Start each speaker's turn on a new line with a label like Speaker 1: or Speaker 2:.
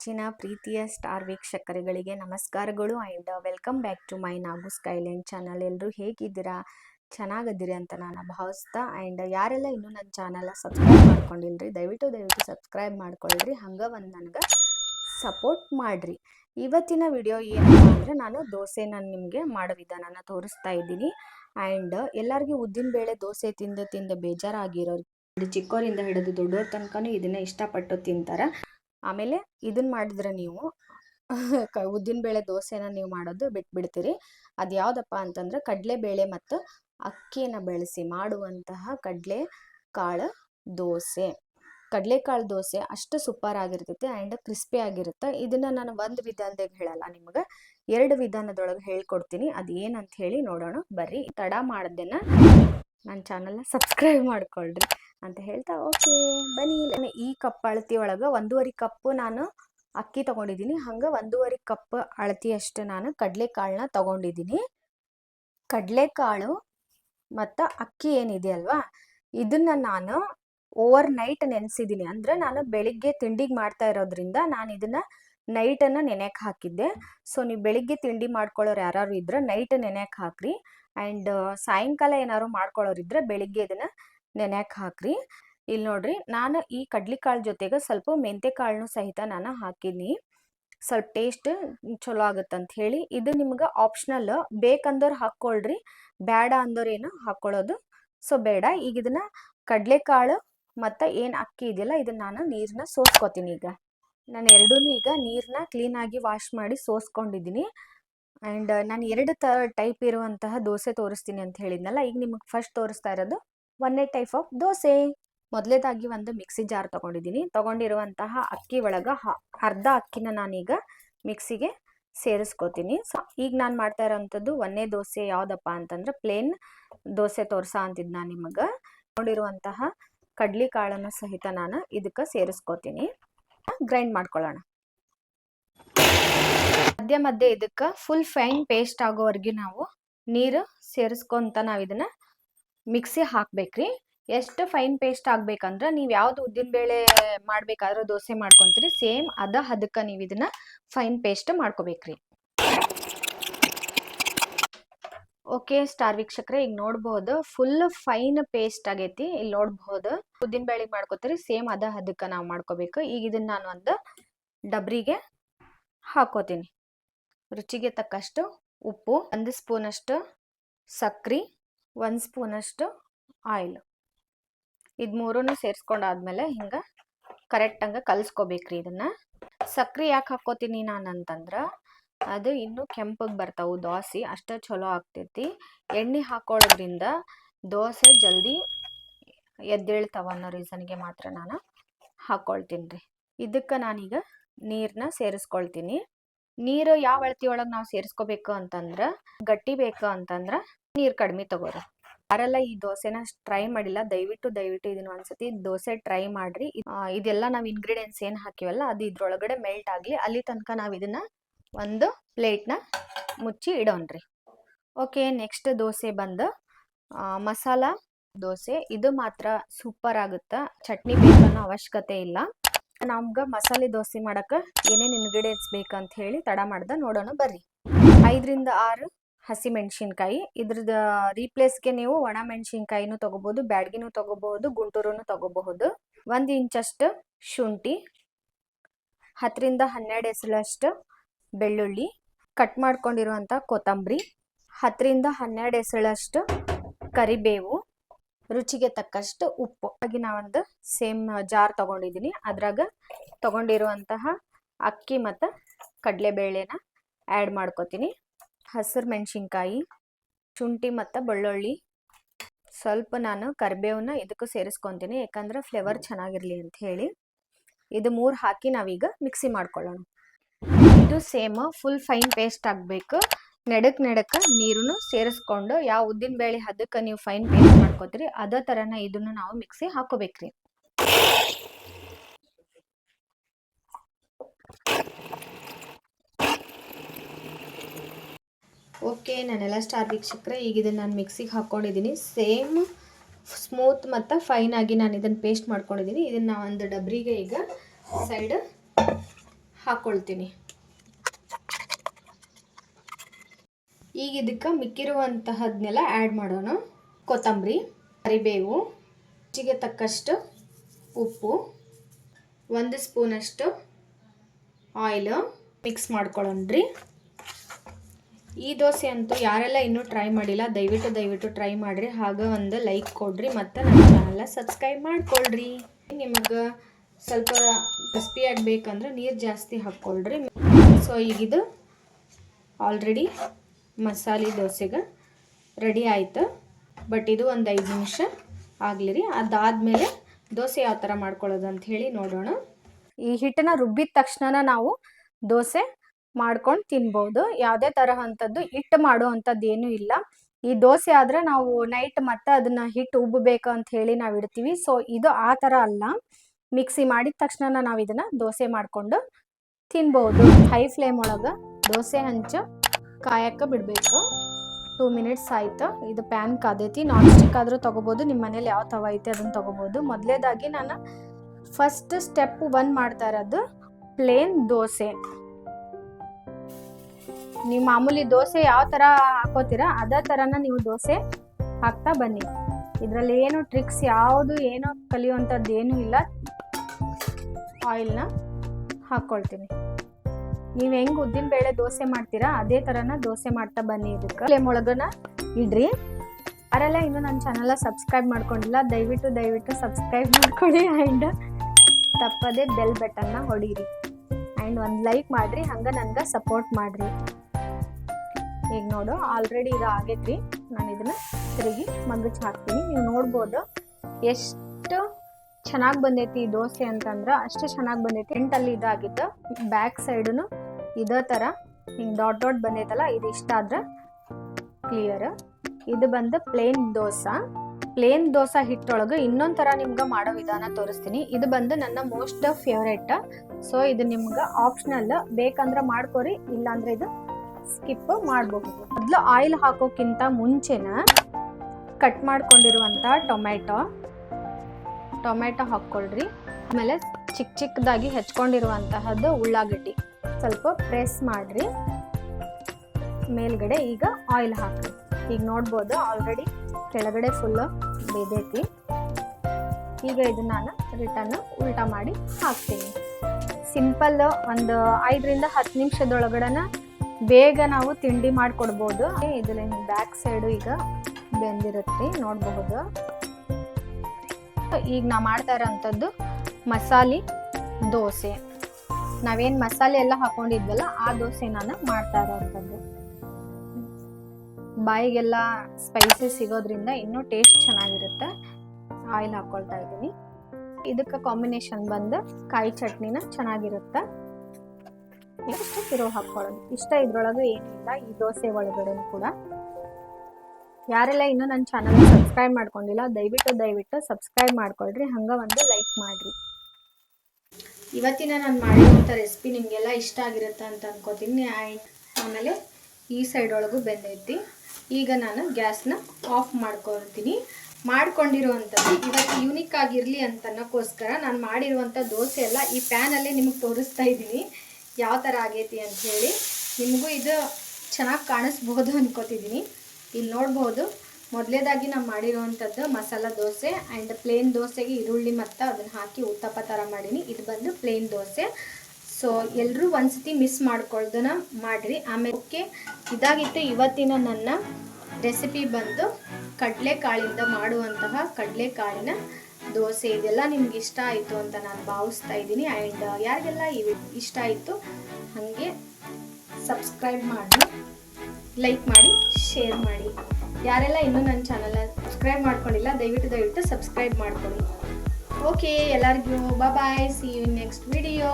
Speaker 1: ನೆಚ್ಚಿನ ಪ್ರೀತಿಯ ಸ್ಟಾರ್ ವೀಕ್ಷಕರುಗಳಿಗೆ ನಮಸ್ಕಾರಗಳು, and welcome back to my Nagu skyline channel. ಎಲ್ಲರೂ ಹೇಗಿದ್ದೀರಾ? ಚೆನ್ನಾಗದ್ದೀರಿ ಅಂತ ನಾನು ಭಾವಿಸ್ತಾ, ಆ್ಯಂಡ್ ಯಾರೆಲ್ಲ ಇನ್ನೂ ನನ್ನ ಚಾನಲ್ ಸಬ್ಸ್ಕ್ರೈಬ್ ಮಾಡ್ಕೊಂಡಿಲ್ರಿ, ದಯವಿಟ್ಟು ದಯವಿಟ್ಟು ಸಬ್ಸ್ಕ್ರೈಬ್ ಮಾಡ್ಕೊಳ್ರಿ ಹಂಗೆ ಒಂದು ನನಗೆ ಸಪೋರ್ಟ್ ಮಾಡಿರಿ. ಇವತ್ತಿನ ವಿಡಿಯೋ ಏನಪ್ಪ ಅಂದರೆ ನಾನು ದೋಸೆ ನಾನು ನಿಮಗೆ ಮಾಡೋ ವಿಧಾನನ ತೋರಿಸ್ತಾ ಇದ್ದೀನಿ. ಆ್ಯಂಡ್ ಎಲ್ಲರಿಗೂ ಉದ್ದಿನ ಬೇಳೆ ದೋಸೆ ತಿಂದು ತಿಂದು ಬೇಜಾರಾಗಿರೋರು ಚಿಕ್ಕವರಿಂದ ಹಿಡಿದು ದೊಡ್ಡೋರ ತನಕನೂ ಇದನ್ನ ಇಷ್ಟಪಟ್ಟು ತಿಂತಾರೆ. ಆಮೇಲೆ ಇದನ್ನ ಮಾಡಿದ್ರೆ ನೀವು ಉದ್ದಿನ ಬೇಳೆ ದೋಸೆನ ನೀವು ಮಾಡೋದು ಬಿಟ್ಬಿಡ್ತೀರಿ. ಅದು ಯಾವುದಪ್ಪ ಅಂತಂದ್ರೆ ಕಡಲೆಬೇಳೆ ಮತ್ತು ಅಕ್ಕಿಯನ್ನ ಬೆಳೆಸಿ ಮಾಡುವಂತಹ ಕಡಲೆ ಕಾಳು ದೋಸೆ. ಕಡಲೆಕಾಳು ದೋಸೆ ಅಷ್ಟು ಸೂಪರ್ ಆಗಿರ್ತೈತಿ ಆ್ಯಂಡ್ ಕ್ರಿಸ್ಪಿ ಆಗಿರುತ್ತೆ. ಇದನ್ನ ನಾನು ಒಂದು ವಿಧಾನದಾಗ ಹೇಳಲ್ಲ ನಿಮಗೆ, ಎರಡು ವಿಧಾನದೊಳಗೆ ಹೇಳ್ಕೊಡ್ತೀನಿ. ಅದು ಏನಂತ ಹೇಳಿ ನೋಡೋಣ, ಬರ್ರಿ. ತಡ ಮಾಡ್ದೇನ ನನ್ನ ಚಾನಲ್ನ ಸಬ್ಸ್ಕ್ರೈಬ್ ಮಾಡ್ಕೊಳ್ರಿ. ಅಂತ ಹೇಳ್ತಾ, ಓಕೆ, ಬನ್ನಿ ನಾನು ಈ ಕಪ್ ಅಳತಿ ಒಳಗೆ ಒಂದೂವರೆ ಕಪ್ ನಾನು ಅಕ್ಕಿ ತಗೊಂಡಿದ್ದೀನಿ. ಹಂಗೆ ಒಂದೂವರೆ ಕಪ್ ಅಳತಿಯಷ್ಟು ನಾನು ಕಡಲೆಕಾಳನ್ನ ತಗೊಂಡಿದ್ದೀನಿ. ಕಡಲೆಕಾಳು ಮತ್ತು ಅಕ್ಕಿ ಏನಿದೆ ಅಲ್ವಾ, ಇದನ್ನು ನಾನು ಓವರ್ ನೈಟ್ ನೆನೆಸಿದ್ದೀನಿ. ಅಂದರೆ ನಾನು ಬೆಳಿಗ್ಗೆ ತಿಂಡಿಗೆ ಮಾಡ್ತಾ ಇರೋದ್ರಿಂದ ನಾನು ಇದನ್ನು ನೈಟನ್ನು ನೆನೆಯಕ್ಕೆ ಹಾಕಿದ್ದೆ. ಸೊ, ನೀವು ಬೆಳಿಗ್ಗೆ ತಿಂಡಿ ಮಾಡ್ಕೊಳ್ಳೋರು ಯಾರು ಇದ್ರೆ ನೈಟ್ ನೆನೆಯಕ್ಕೆ ಹಾಕ್ರಿ. ಆ್ಯಂಡ್ ಸಾಯಂಕಾಲ ಏನಾದ್ರು ಮಾಡ್ಕೊಳ್ಳೋರಿದ್ರೆ ಬೆಳಿಗ್ಗೆ ಇದನ್ನು ನೆನೆಯಕ್ಕೆ ಹಾಕ್ರಿ. ಇಲ್ಲಿ ನೋಡ್ರಿ ನಾನು ಈ ಕಡ್ಲಿಕಾಳು ಜೊತೆಗೆ ಸ್ವಲ್ಪ ಮೆಂತೆ ಕಾಳನ್ನು ಸಹಿತ ನಾನು ಹಾಕಿನಿ. ಸ್ವಲ್ಪ ಟೇಸ್ಟ್ ಚಲೋ ಆಗುತ್ತಂತ ಹೇಳಿ. ಇದು ನಿಮ್ಗೆ ಆಪ್ಷನಲ್ ಬೇಕಂದ್ರೆ ಹಾಕ್ಕೊಳ್ರಿ ಬೇಡ ಏನು ಹಾಕ್ಕೊಳ್ಳೋದು ಸೊ ಬೇಡ. ಈಗ ಇದನ್ನ ಕಡಲೆಕಾಳು ಮತ್ತು ಏನು ಅಕ್ಕಿ ಇದೆಯಲ್ಲ ಇದನ್ನ ನಾನು ನೀರನ್ನ ಸೋಸ್ಕೊತೀನಿ ಈಗ. ನಾನು ಎರಡೂ ಈಗ ನೀರನ್ನ ಕ್ಲೀನಾಗಿ ವಾಶ್ ಮಾಡಿ ಸೋಸ್ಕೊಂಡಿದ್ದೀನಿ ಆ್ಯಂಡ್ ನಾನು ಎರಡು ತ ಟೈಪ್ ಇರುವಂತಹ ದೋಸೆ ತೋರಿಸ್ತೀನಿ ಅಂತ ಹೇಳಿದ್ನಲ್ಲ, ಈಗ ನಿಮಗೆ ಫಸ್ಟ್ ತೋರಿಸ್ತಾ ಇರೋದು ಒಂದೇ ಟೈಪ್ ಆಫ್ ದೋಸೆ. ಮೊದಲೇದಾಗಿ ಒಂದು ಮಿಕ್ಸಿ ಜಾರ್ ತಗೊಂಡಿದ್ದೀನಿ. ತಗೊಂಡಿರುವಂತಹ ಅಕ್ಕಿ ಒಳಗೆ ಅರ್ಧ ಅಕ್ಕಿನ ನಾನೀಗ ಮಿಕ್ಸಿಗೆ ಸೇರಿಸ್ಕೋತೀನಿ. ಸೊ, ಈಗ ನಾನು ಮಾಡ್ತಾ ಇರೋವಂಥದ್ದು ಒಂದೇ ದೋಸೆ ಯಾವುದಪ್ಪ ಅಂತಂದ್ರೆ ಪ್ಲೇನ್ ದೋಸೆ ತೋರ್ಸಾ ಅಂತಿದ್ದು ನಾನು ನಿಮಗೆ. ತಗೊಂಡಿರುವಂತಹ ಕಡ್ಲಿ ಕಾಳನ್ನು ಸಹಿತ ನಾನು ಇದಕ್ಕೆ ಸೇರಿಸ್ಕೋತೀನಿ. ಗ್ರೈಂಡ್ ಮಾಡ್ಕೊಳ್ಳೋಣ. ಮಧ್ಯ ಮಧ್ಯೆ ಇದಕ್ಕೆ ಫುಲ್ ಫೈನ್ ಪೇಸ್ಟ್ ಆಗೋವರೆಗೆ ನಾವು ನೀರು ಸೇರಿಸ್ಕೊಂತ ನಾವು ಇದನ್ನ ಮಿಕ್ಸಿ ಹಾಕ್ಬೇಕ್ರಿ. ಎಷ್ಟು ಫೈನ್ ಪೇಸ್ಟ್ ಆಗ್ಬೇಕಂದ್ರೆ ನೀವು ಯಾವ್ದು ಉದ್ದಿನ ಬೇಳೆ ಮಾಡ್ಬೇಕಾದ್ರೆ ದೋಸೆ ಮಾಡ್ಕೊಂತೀರಿ ಸೇಮ್ ಅದ ಹದಕ್ಕೆ ನೀವು ಇದನ್ನ ಫೈನ್ ಪೇಸ್ಟ್ ಮಾಡ್ಕೋಬೇಕ್ರಿ. ಓಕೆ ಸ್ಟಾರ್ ವೀಕ್ಷಕರೇ, ಈಗ ನೋಡ್ಬೋದು ಫುಲ್ ಫೈನ್ ಪೇಸ್ಟ್ ಆಗೈತಿ, ಇಲ್ಲಿ ನೋಡ್ಬೋದು. ಉದ್ದಿನ ಬೇಳೆಗೆ ಮಾಡ್ಕೋತೀರಿ ಸೇಮ್ ಅದ ಹದಕ್ಕೆ ನಾವು ಮಾಡ್ಕೋಬೇಕು. ಈಗ ಇದನ್ನ ನಾನು ಒಂದು ಡಬ್ರಿಗೆ ಹಾಕೋತೀನಿ. ರುಚಿಗೆ ತಕ್ಕಷ್ಟು ಉಪ್ಪು, ಒಂದು ಸ್ಪೂನಷ್ಟು ಸಕ್ರೆ ಒಂದು ಸ್ಪೂನಷ್ಟು ಆಯಿಲ್ ಇದು ಮೂರೂ ಸೇರಿಸ್ಕೊಂಡಾದ್ಮೇಲೆ ಹಿಂಗೆ ಕರೆಕ್ಟಂಗೆ ಕಲಿಸ್ಕೋಬೇಕ್ರಿ ಇದನ್ನು. ಸಕ್ಕರೆ ಯಾಕೆ ಹಾಕ್ಕೋತೀನಿ ನಾನು ಅಂತಂದ್ರೆ ಅದು ಇನ್ನೂ ಕೆಂಪಗೆ ಬರ್ತಾವು ದೋಸೆ, ಅಷ್ಟೇ ಚಲೋ ಆಗ್ತೈತಿ. ಎಣ್ಣೆ ಹಾಕೊಳ್ಳೋದ್ರಿಂದ ದೋಸೆ ಜಲ್ದಿ ಎದ್ದೇಳ್ತಾವ ಅನ್ನೋ ರೀಸನ್ಗೆ ಮಾತ್ರ ನಾನು ಹಾಕ್ಕೊಳ್ತೀನಿ ರೀ ಇದಕ್ಕೆ ನಾನೀಗ ನೀರನ್ನ ಸೇರಿಸ್ಕೊಳ್ತೀನಿ. ನೀರು ಯಾವ ಅಳತಿ ಒಳಗೆ ನಾವು ಸೇರಿಸ್ಕೋಬೇಕು ಅಂತಂದ್ರೆ, ಗಟ್ಟಿ ಬೇಕು ಅಂತಂದ್ರೆ ನೀರು ಕಡಿಮೆ ತಗೋರಿ. ಯಾರೆಲ್ಲ ಈ ದೋಸೆನ ಟ್ರೈ ಮಾಡಿಲ್ಲ, ದಯವಿಟ್ಟು ದಯವಿಟ್ಟು ಇದನ್ನ ಒಂದ್ಸತಿ ದೋಸೆ ಟ್ರೈ ಮಾಡ್ರಿ. ಇದೆಲ್ಲ ನಾವು ಇಂಗ್ರೀಡಿಯೆಂಟ್ಸ್ ಏನು ಹಾಕಿವಲ್ಲ ಅದು ಇದ್ರೊಳಗಡೆ ಮೆಲ್ಟ್ ಆಗಲಿ, ಅಲ್ಲಿ ತನಕ ನಾವು ಇದನ್ನ ಒಂದು ಪ್ಲೇಟ್ನ ಮುಚ್ಚಿ ಇಡೋಣ್ರಿ. ಓಕೆ ನೆಕ್ಸ್ಟ್ ದೋಸೆ ಬಂದು ಮಸಾಲ ದೋಸೆ. ಇದು ಮಾತ್ರ ಸೂಪರ್ ಆಗುತ್ತೆ? ಚಟ್ನಿ ಬೇಕನ್ನೋ ಅವಶ್ಯಕತೆ ಇಲ್ಲ. ನಮ್ಗೆ ಮಸಾಲೆ ದೋಸೆ ಮಾಡಕ್ಕೆ ಏನೇನು ಇಂಗ್ರೀಡಿಯೆಂಟ್ಸ್ ಬೇಕಂತ ಹೇಳಿ ತಡ ಮಾಡ್ದೆ ನೋಡೋಣ ಬರ್ರಿ. ಐದರಿಂದ ಆರು ಹಸಿ ಮೆಣಸಿನ್ಕಾಯಿ ಇದ್ರದ್ದು ರೀಪ್ಲೇಸ್ಗೆ ನೀವು ಒಣ ಮೆಣಸಿನ್ಕಾಯಿನೂ ತೊಗೋಬೋದು ಬ್ಯಾಡ್ಗಿನೂ ತೊಗೋಬಹುದು ಗುಂಟೂರೂ ತೊಗೋಬಹುದು. ಒಂದು ಇಂಚಷ್ಟು ಶುಂಠಿ, ಹತ್ತರಿಂದ ಹನ್ನೆರಡು ಎಸಳಷ್ಟು ಬೆಳ್ಳುಳ್ಳಿ ಕಟ್ ಮಾಡ್ಕೊಂಡಿರುವಂಥ ಕೊತ್ತಂಬರಿ, ಹತ್ತರಿಂದ ಹನ್ನೆರಡು ಎಸಳಷ್ಟು ಕರಿಬೇವು ರುಚಿಗೆ ತಕ್ಕಷ್ಟು ಉಪ್ಪು. ಹಾಗೆ ನಾವೊಂದು ಸೇಮ್ ಜಾರ್ ತಗೊಂಡಿದ್ದೀನಿ ಅದ್ರಾಗ ತಗೊಂಡಿರುವಂತಹ ಅಕ್ಕಿ ಮತ್ತು ಕಡಲೆಬೇಳೆನ ಆ್ಯಡ್ ಮಾಡ್ಕೋತೀನಿ. ಹಸಿರು ಮೆಣಸಿನ್ಕಾಯಿ ಶುಂಠಿ ಮತ್ತು ಬೆಳ್ಳುಳ್ಳಿ. ಸ್ವಲ್ಪ ನಾನು ಕರಿಬೇವನ್ನ ಇದಕ್ಕೂ ಸೇರಿಸ್ಕೊತೀನಿ. ಯಾಕಂದ್ರೆ ಫ್ಲೇವರ್ ಚೆನ್ನಾಗಿರಲಿ ಅಂತ ಹೇಳಿ. ಇದು ಮೂರು ಹಾಕಿ ನಾವೀಗ ಮಿಕ್ಸಿ ಮಾಡ್ಕೊಳ್ಳೋಣ. ಇದು ಸೇಮ್ ಫುಲ್ ಫೈನ್ ಪೇಸ್ಟ್ ಆಗಬೇಕು. ನೆಡಕ್ ನೆಡಕ ನೀರನ್ನು ಸೇರಿಸ್ಕೊಂಡು ಯಾವ ಉದ್ದಿನ ಬೇಳೆ ಹದಕ್ಕೆ ನೀವು ಫೈನ್ ಪೇಸ್ಟ್ ಮಾಡ್ಕೋತೀರಿ, ಅದೇ ಥರನ ಇದನ್ನು ನಾವು ಮಿಕ್ಸಿ ಹಾಕೋಬೇಕ್ರಿ. ಓಕೆ ನಾನೆಲ್ಲ ಸ್ಟಾರ್ ವೀಕ್ಷಕ್ರೆ, ಈಗ ಇದನ್ನು ನಾನು ಮಿಕ್ಸಿಗೆ ಹಾಕ್ಕೊಂಡಿದ್ದೀನಿ ಸೇಮ್ ಸ್ಮೂತ್ ಮತ್ತು ಫೈನ್ ಆಗಿ ನಾನು ಇದನ್ನು ಪೇಸ್ಟ್ ಮಾಡ್ಕೊಂಡಿದ್ದೀನಿ ಇದನ್ನು ಒಂದು ಡಬ್ರಿಗೆ ಈಗ ಸೈಡ್ ಹಾಕ್ಕೊಳ್ತೀನಿ ಈಗ ಇದಕ್ಕೆ ಮಿಕ್ಕಿರುವಂತಹದನ್ನೆಲ್ಲ ಆ್ಯಡ್ ಮಾಡೋಣ. ಕೊತ್ತಂಬರಿ, ಕರಿಬೇವು ರುಚಿಗೆ ತಕ್ಕಷ್ಟು ಉಪ್ಪು, ಒಂದು ಸ್ಪೂನಷ್ಟು ಆಯಿಲ್ ಮಿಕ್ಸ್ ಮಾಡ್ಕೊಳ್ಳೋಣ್ರಿ. ಈ ದೋಸೆ ಅಂತೂ ಯಾರೆಲ್ಲ ಇನ್ನೂ ಟ್ರೈ ಮಾಡಿಲ್ಲ, ದಯವಿಟ್ಟು ದಯವಿಟ್ಟು ಟ್ರೈ ಮಾಡಿರಿ. ಹಾಗೆ ಒಂದು ಲೈಕ್ ಕೊಡ್ರಿ ಮತ್ತು ನನ್ನ ಚಾನಲ್ನ ಸಬ್ಸ್ಕ್ರೈಬ್ ಮಾಡ್ಕೊಳ್ರಿ. ನಿಮಗೆ ಸ್ವಲ್ಪ ಕ್ರಿಸ್ಪಿ ಆಗಬೇಕಂದ್ರೆ ನೀರು ಜಾಸ್ತಿ ಹಾಕ್ಕೊಳ್ರಿ. ಸೊ ಈಗಿದು ಆಲ್ರೆಡಿ ಮಸಾಲೆ ದೋಸೆಗೆ ರೆಡಿ ಆಯಿತು. ಬಟ್ ಇದು ಒಂದು ಐದು ನಿಮಿಷ ಆಗಲಿ ರೀ. ಅದಾದಮೇಲೆ ದೋಸೆ ಯಾವ ಥರ ಮಾಡ್ಕೊಳ್ಳೋದು ಅಂತ ಹೇಳಿ ನೋಡೋಣ. ಈ ಹಿಟ್ಟನ್ನ ರುಬ್ಬಿದ ತಕ್ಷಣ ನಾವು ದೋಸೆ ಮಾಡ್ಕೊಂಡು ತಿನ್ಬೋದು. ಯಾವುದೇ ತರಹಂಥದ್ದು ಹಿಟ್ಟು ಮಾಡೋ ಅಂಥದ್ದು ಏನೂ ಇಲ್ಲ. ಈ ದೋಸೆ ಆದರೆ ನಾವು ನೈಟ್ ಮತ್ತೆ ಅದನ್ನ ಹಿಟ್ಟು ಉಬ್ಬಬೇಕು ಅಂತ ಹೇಳಿ ನಾವು ಇಡ್ತೀವಿ. ಸೊ ಇದು ಆ ಥರ ಅಲ್ಲ. ಮಿಕ್ಸಿ ಮಾಡಿದ ತಕ್ಷಣ ನಾವು ಇದನ್ನ ದೋಸೆ ಮಾಡಿಕೊಂಡು ತಿನ್ಬೋದು. ಹೈ ಫ್ಲೇಮ್ ಒಳಗೆ ದೋಸೆ ಹಂಚು ಕಾಯಕ್ಕೆ ಬಿಡಬೇಕು. ಟೂ ಮಿನಿಟ್ಸ್ ಆಯ್ತು. ಇದು ಪ್ಯಾನ್ ಕಾದೈತಿ. ನಾನ್ ಸ್ಟಿಕ್ ಆದರೂ ತೊಗೋಬೋದು. ನಿಮ್ಮ ಮನೇಲಿ ಯಾವ ತವ ಐತೆ ಅದನ್ನು ತೊಗೋಬೋದು. ಮೊದಲೇದಾಗಿ ನಾನು ಫಸ್ಟ್ ಸ್ಟೆಪ್ ಒನ್ ಮಾಡ್ತಾ ಇರೋದು ಪ್ಲೇನ್ ದೋಸೆ. ನೀವು ಮಾಮೂಲಿ ದೋಸೆ ಯಾವ ಥರ ಹಾಕೋತೀರಾ ಅದೇ ಥರನ ನೀವು ದೋಸೆ ಹಾಕ್ತಾ ಬನ್ನಿ. ಇದರಲ್ಲಿ ಏನು ಟ್ರಿಕ್ಸ್ ಯಾವುದು ಏನೋ ಕಲಿಯುವಂಥದ್ದು ಏನೂ ಇಲ್ಲ. ಆಯಿಲ್ನ ಹಾಕ್ಕೊಳ್ತೀನಿ ನೀವು ಹೆಂಗ್ ಉದ್ದಿನ ಬೇಳೆ ದೋಸೆ ಮಾಡ್ತೀರಾ, ಅದೇ ಥರನ ದೋಸೆ ಮಾಡ್ತಾ ಬನ್ನಿ ಇದಕ್ಕೆ. ಫ್ಲೇಮ್ ಒಳಗನ ಇಡ್ರಿ. ಅರೆಲ್ಲ ಇನ್ನೂ ನನ್ನ ಚಾನಲ್ನ ಸಬ್ಸ್ಕ್ರೈಬ್ ಮಾಡ್ಕೊಂಡಿಲ್ಲ, ದಯವಿಟ್ಟು ದಯವಿಟ್ಟು ಸಬ್ಸ್ಕ್ರೈಬ್ ಮಾಡ್ಕೊಳ್ಳಿ ಆ್ಯಂಡ್ ತಪ್ಪದೇ ಬೆಲ್ ಬಟನ್ನ ಹೊಡೀರಿ. ಆ್ಯಂಡ್ ಒಂದು ಲೈಕ್ ಮಾಡಿರಿ, ಹಂಗೆ ನನಗೆ ಸಪೋರ್ಟ್ ಮಾಡಿರಿ. ಈಗ ನೋಡು ಆಲ್ರೆಡಿ ಇದು ಆಗೈತ್ರಿ. ನಾನು ಇದನ್ನು ತಿರುಗಿ ಮಗ್ಗಚ್ ಹಾಕ್ತೀನಿ. ನೀವು ನೋಡ್ಬೋದು ಎಷ್ಟು ಚೆನ್ನಾಗಿ ಬಂದೈತಿ ಈ ದೋಸೆ ಅಂತಂದ್ರೆ, ಅಷ್ಟು ಚೆನ್ನಾಗಿ ಬಂದೈತಿ. ಟೆಂಟಲ್ಲಿ ಇದಾಗಿತ್ತು ಬ್ಯಾಕ್ ಸೈಡ್ನು ಇದೇ ಥರ ಹಿಂಗೆ ಡಾಟ್ ಡಾಟ್ ಬಂದೈತಲ್ಲ, ಇದು ಇಷ್ಟ ಆದ್ರೆ ಕ್ಲಿಯರ್ ಇದು ಬಂದು ಪ್ಲೇನ್ ದೋಸೆ. ಪ್ಲೇನ್ ದೋಸೆ ಹಿಟ್ಟೊಳಗೆ ಇನ್ನೊಂದು ಥರ ನಿಮ್ಗೆ ಮಾಡೋ ವಿಧಾನ ತೋರಿಸ್ತೀನಿ. ಇದು ಬಂದು ನನ್ನ ಮೋಸ್ಟ್ ಫೇವ್ರೇಟ್ ಸೊ ಇದು ನಿಮ್ಗೆ ಆಪ್ಷನಲ್ ಬೇಕಂದ್ರೆ ಮಾಡ್ಕೊರಿ, ಇಲ್ಲಾಂದ್ರೆ ಇದು ಸ್ಕಿಪ್ ಮಾಡಬಹುದು ಮೊದಲು ಆಯಿಲ್ ಹಾಕೋಕ್ಕಿಂತ ಮುಂಚೆನ ಕಟ್ ಮಾಡ್ಕೊಂಡಿರುವಂಥ ಟೊಮೆಟೊ ಟೊಮೆಟೊ ಹಾಕ್ಕೊಳ್ರಿ. ಆಮೇಲೆ ಚಿಕ್ಕ ಚಿಕ್ಕದಾಗಿ ಹೆಚ್ಕೊಂಡಿರುವಂತಹದ್ದು ಉಳ್ಳಾಗಡ್ಡಿ. ಸ್ವಲ್ಪ ಪ್ರೆಸ್ ಮಾಡಿರಿ. ಮೇಲ್ಗಡೆ ಈಗ ಆಯಿಲ್ ಹಾಕಿ ಈಗ ನೋಡ್ಬೋದು ಆಲ್ರೆಡಿ ಕೆಳಗಡೆ ಫುಲ್ಲು ಬೇದೈತಿ. ಈಗ ಇದನ್ನ ನಾನು ರಿಟರ್ನ್ ಉಲ್ಟಾ ಮಾಡಿ ಹಾಕ್ತೀನಿ. ಸಿಂಪಲ್ ಒಂದು ಐದರಿಂದ ಹತ್ತು ನಿಮಿಷದೊಳಗಡೆನ ಬೇಗ ನಾವು ತಿಂಡಿ ಮಾಡಿಕೊಡ್ಬೋದು. ಇದ್ರಲ್ಲಿ ಬ್ಯಾಕ್ ಸೈಡು ಈಗ ಬೆಂದಿರುತ್ತೆ, ನೋಡಬಹುದು. ಈಗ ನಾ ಮಾಡ್ತಾ ಇರೋಂಥದ್ದು ಮಸಾಲೆ ದೋಸೆ. ನಾವೇನು ಮಸಾಲೆ ಎಲ್ಲ ಹಾಕೊಂಡಿದ್ವಲ್ಲ, ಆ ದೋಸೆ ನಾನು ಮಾಡ್ತಾ ಇರೋಂಥದ್ದು ಬಾಯಿಗೆಲ್ಲ ಸ್ಪೈಸಿ ಸಿಗೋದ್ರಿಂದ ಇನ್ನೂ ಟೇಸ್ಟ್ ಚೆನ್ನಾಗಿರುತ್ತೆ. ಆಯಿಲ್ ಹಾಕೊಳ್ತಾ ಇದ್ದೀನಿ. ಇದಕ್ಕೆ ಕಾಂಬಿನೇಷನ್ ಬಂದು ಕಾಯಿ ಚಟ್ನಿನ ಚೆನ್ನಾಗಿರುತ್ತೆ. ಇಷ್ಟು ತಿರೋ ಹಾಕ್ಕೊಳ್ಳೋದು ಇಷ್ಟ ಇದ್ರೊಳಗೆ ಏನಿಲ್ಲ, ಈ ದೋಸೆ ಒಳಗಡೆ ಕೂಡ. ಯಾರೆಲ್ಲ ಇನ್ನೂ ನನ್ನ ಚಾನಲ್ ಸಬ್ಸ್ಕ್ರೈಬ್ ಮಾಡ್ಕೊಂಡಿಲ್ಲ, ದಯವಿಟ್ಟು ದಯವಿಟ್ಟು ಸಬ್ಸ್ಕ್ರೈಬ್ ಮಾಡ್ಕೊಳ್ರಿ. ಹಂಗೆ ಒಂದು ಲೈಕ್ ಮಾಡಿರಿ. ಇವತ್ತಿನ ನಾನು ಮಾಡಿರುವಂಥ ರೆಸಿಪಿ ನಿಮಗೆಲ್ಲ ಇಷ್ಟ ಆಗಿರುತ್ತೆ ಅಂತ ಅಂದ್ಕೋತೀನಿ ಆಮೇಲೆ ಈ ಸೈಡ್ ಒಳಗೂ ಬೆಂದೈತಿ ಈಗ ನಾನು ಗ್ಯಾಸ್ನ ಆಫ್ ಮಾಡ್ಕೊಳ್ತೀನಿ. ಮಾಡ್ಕೊಂಡಿರುವಂಥದ್ದು ಇವತ್ತು ಯೂನಿಕ್ ಆಗಿರಲಿ ಅಂತನ್ನೋಕ್ಕೋಸ್ಕರ ನಾನು ಮಾಡಿರುವಂಥ ದೋಸೆ ಎಲ್ಲ ಈ ಪ್ಯಾನಲ್ಲೇ ನಿಮಗೆ ತೋರಿಸ್ತಾ ಇದ್ದೀನಿ. ಯಾವ ಥರ ಆಗೈತಿ ಅಂತ ಹೇಳಿ. ನಿಮಗೂ ಇದು ಚೆನ್ನಾಗಿ ಕಾಣಿಸ್ಬೋದು ಅನ್ಕೋತಿದ್ದೀನಿ. ಇಲ್ಲಿ ನೋಡ್ಬೋದು. ಮೊದಲೇದಾಗಿ ನಾವು ಮಾಡಿರೋವಂಥದ್ದು ಮಸಾಲ ದೋಸೆ ಆ್ಯಂಡ್ ಪ್ಲೇನ್ ದೋಸೆಗೆ ಈರುಳ್ಳಿ ಮತ್ತು ಅದನ್ನು ಹಾಕಿ ಉತ್ತಪ್ಪ ಥರ ಮಾಡೀನಿ. ಇದು ಬಂದು ಪ್ಲೇನ್ ದೋಸೆ. ಸೊ ಎಲ್ಲರೂ ಒಂದ್ಸತಿ ಮಿಸ್ ಮಾಡ್ಕೊಳ್ದನ್ನ ಮಾಡಿರಿ. ಆಮೇಲೆ ಓಕೆ. ಇದಾಗಿತ್ತು ಇವತ್ತಿನ ನನ್ನ ರೆಸಿಪಿ ಬಂದು ಕಡಲೆಕಾಳಿಂದ ಮಾಡುವಂತಹ ಕಡಲೆಕಾಳಿನ ದೋಸೆ. ಇದೆಲ್ಲ ನಿಮ್ಗೆ ಇಷ್ಟ ಆಯಿತು ಅಂತ ನಾನು ಭಾವಿಸ್ತಾ ಇದ್ದೀನಿ. ಆ್ಯಂಡ್ ಯಾರಿಗೆಲ್ಲ ಇಷ್ಟ ಆಯಿತು, ಹಾಗೆ ಸಬ್ಸ್ಕ್ರೈಬ್ ಮಾಡಿ ಲೈಕ್ ಮಾಡಿ ಶೇರ್ ಮಾಡಿ. ಯಾರೆಲ್ಲ ಇನ್ನೂ ನನ್ನ ಚಾನಲ್ನ ಸಬ್ಸ್ಕ್ರೈಬ್ ಮಾಡ್ಕೊಂಡಿಲ್ಲ, ದಯವಿಟ್ಟು ದಯವಿಟ್ಟು ಸಬ್ಸ್ಕ್ರೈಬ್ ಮಾಡ್ಕೊಳ್ಳಿ. ಓಕೆ ಎಲ್ಲರಿಗೂ bye see you next video